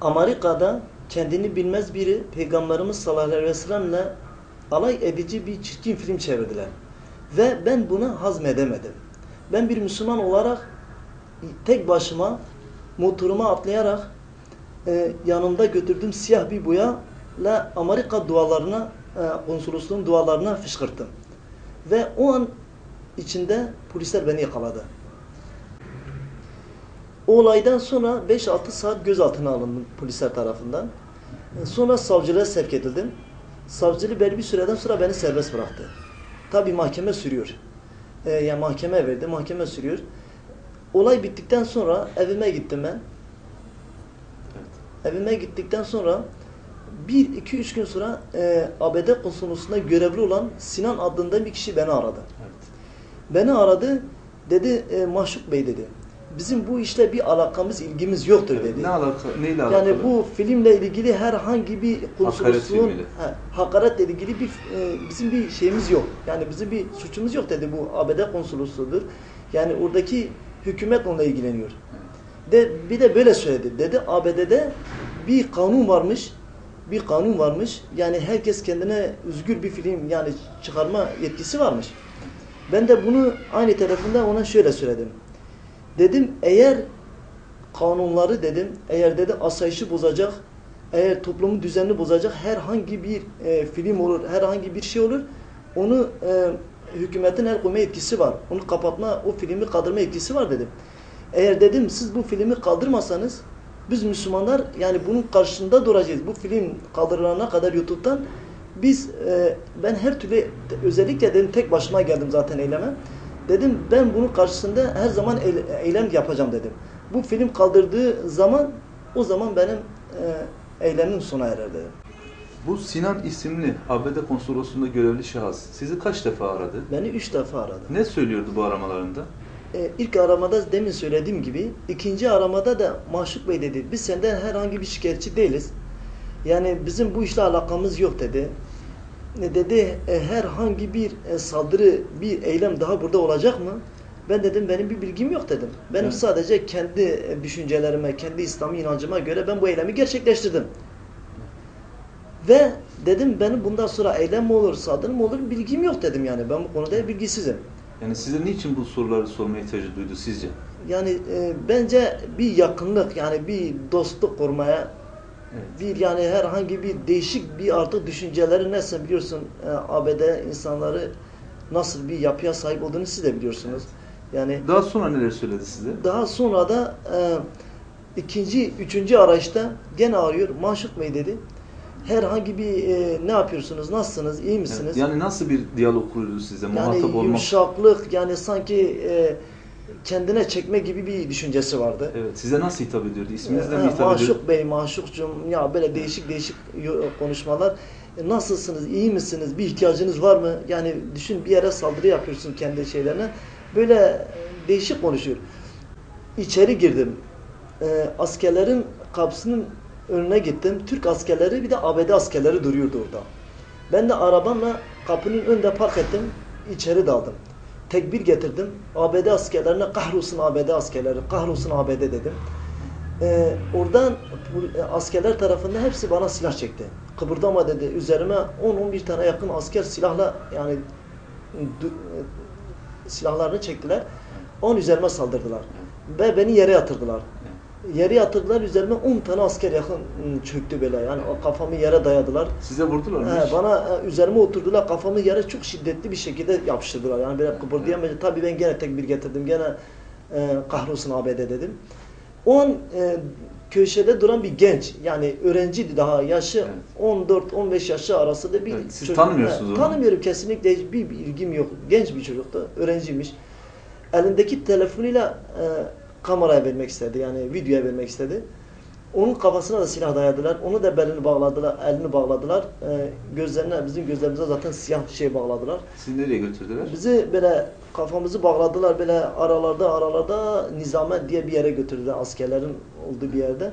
Amerika'da kendini bilmez biri Peygamberimiz sallallahu aleyhi ve sellemle alay edici bir çirkin film çevirdiler. Ve ben buna hazmedemedim. Ben bir Müslüman olarak tek başıma motoruma atlayarak e, yanımda götürdüğüm siyah bir boyayla Amerika dualarına, e, konsolosluğun dualarına fışkırttım. Ve o an içinde polisler beni yakaladı. O olaydan sonra 5-6 saat gözaltına alındım polisler tarafından. E, Sonra savcılığa sevk edildim. Savcılığı belli bir süreden sonra beni serbest bıraktı. Tabi mahkeme sürüyor. E, yani mahkeme verdi, mahkeme sürüyor. Olay bittikten sonra evime gittim ben. Evime gittikten sonra bir, iki, üç gün sonra e, ABD konsolosluğunda görevli olan Sinan adında bir kişi beni aradı. Evet. Beni aradı, dedi e, Maşuk Bey dedi. Bizim bu işle bir alakamız, ilgimiz yoktur dedi. Ne alaka, neyle alakalı? Yani bu filmle ilgili herhangi bir konsolosluğun he, hakaretle ilgili bir e, bizim bir şeyimiz yok. Yani bizim bir suçumuz yok dedi bu ABD konsolosluğudur. Yani oradaki hükümet onunla ilgileniyor. De bir de böyle söyledi. Dedi ABD'de bir kanun varmış. Bir kanun varmış. Yani herkes kendine özgür bir film yani çıkarma yetkisi varmış. Ben de bunu aynı tarafında ona şöyle söyledim. Dedim eğer kanunları dedim eğer dedi asayişi bozacak eğer toplumun düzenini bozacak herhangi bir e, film olur herhangi bir şey olur onu e, hükümetin el koyma yetkisi var. Onu kapatma o filmi kaldırma yetkisi var dedim. Eğer dedim siz bu filmi kaldırmasanız biz Müslümanlar yani bunun karşısında duracağız. Bu film kaldırılana kadar YouTube'dan biz e, ben her türlü özellikle dedim tek başıma geldim zaten eyleme. Dedim ben bunun karşısında her zaman eyle- eylem yapacağım dedim. Bu film kaldırdığı zaman o zaman benim e, eylemim sona erer dedim. Bu Sinan isimli ABD konsolosluğunda görevli şahıs sizi kaç defa aradı? Beni üç defa aradı. Ne söylüyordu bu aramalarında? E, ilk aramada demin söylediğim gibi ikinci aramada da Maşuk Bey dedi biz senden herhangi bir şikayetçi değiliz. Yani bizim bu işle alakamız yok dedi. Ne dedi e, herhangi bir e, saldırı bir eylem daha burada olacak mı? Ben dedim benim bir bilgim yok dedim. Benim Evet. sadece kendi e, düşüncelerime, kendi İslami inancıma göre ben bu eylemi gerçekleştirdim. Ve dedim benim bundan sonra eylem mi olur, saldırı mı olur bilgim yok dedim yani. Ben bu konuda bilgisizim. Yani size niçin bu soruları sormaya ihtiyacı duydu sizce? Yani e, bence bir yakınlık yani bir dostluk kurmaya Evet. bir yani herhangi bir değişik bir artık düşünceleri neyse biliyorsun e, ABD insanları nasıl bir yapıya sahip olduğunu siz de biliyorsunuz. Yani Daha sonra neler söyledi size? daha sonra da e, ikinci, üçüncü araçta gene arıyor. Maşuk Bey dedi. Herhangi bir e, ne yapıyorsunuz, nasılsınız, iyi misiniz? Evet. Yani nasıl bir diyalog kuruyordu size? Yani Muhatap olmak. yumuşaklık yani sanki e, kendine çekme gibi bir düşüncesi vardı. Evet. Size nasıl hitap ediyordu? İsminizle mi hitap ediyordu? Maşuk Bey, Maşukcum ya böyle değişik değişik konuşmalar. E, Nasılsınız, iyi misiniz, bir ihtiyacınız var mı? Yani düşün bir yere saldırı yapıyorsun kendi şeylerine. Böyle değişik konuşuyor. İçeri girdim. E, askerlerin kapısının önüne gittim. Türk askerleri bir de ABD askerleri duruyordu orada. Ben de arabamla kapının önünde park ettim. içeri daldım. Tekbir getirdim. ABD askerlerine kahrolsun ABD askerleri, kahrolsun ABD dedim. Ee, oradan e, askerler tarafından hepsi bana silah çekti. Kıpırdama dedi. Üzerime 10-11 tane yakın asker silahla yani e, silahlarını çektiler. On üzerime saldırdılar. Ve beni yere yatırdılar. Yere yatırdılar. Üzerime 10 tane asker yakın ım, çöktü böyle. Yani kafamı yere dayadılar. Size vurdular mı? He, bana e, üzerime oturdular. Kafamı yere çok şiddetli bir şekilde yapıştırdılar. Yani böyle kıpırdayamayınca. Tabii ben gene tekbir getirdim. Gene e, kahrolsun ABD dedim. O an e, köşede duran bir genç yani öğrenciydi daha yaşı Evet. 14-15 yaşı arasında bir Evet, siz çocuk. tanımıyorsunuz onu. Tanımıyorum kesinlikle hiçbir bir ilgim yok. Genç bir çocuktu, öğrenciymiş. Elindeki telefonuyla e, kameraya vermek istedi yani videoya vermek istedi. Onun kafasına da silah dayadılar. Onu da belini bağladılar, elini bağladılar. E, gözlerine, bizim gözlerimize zaten siyah şey bağladılar. Sizi nereye götürdüler? Bizi böyle kafamızı bağladılar böyle aralarda aralarda Nizame diye bir yere götürdüler askerlerin olduğu bir yerde.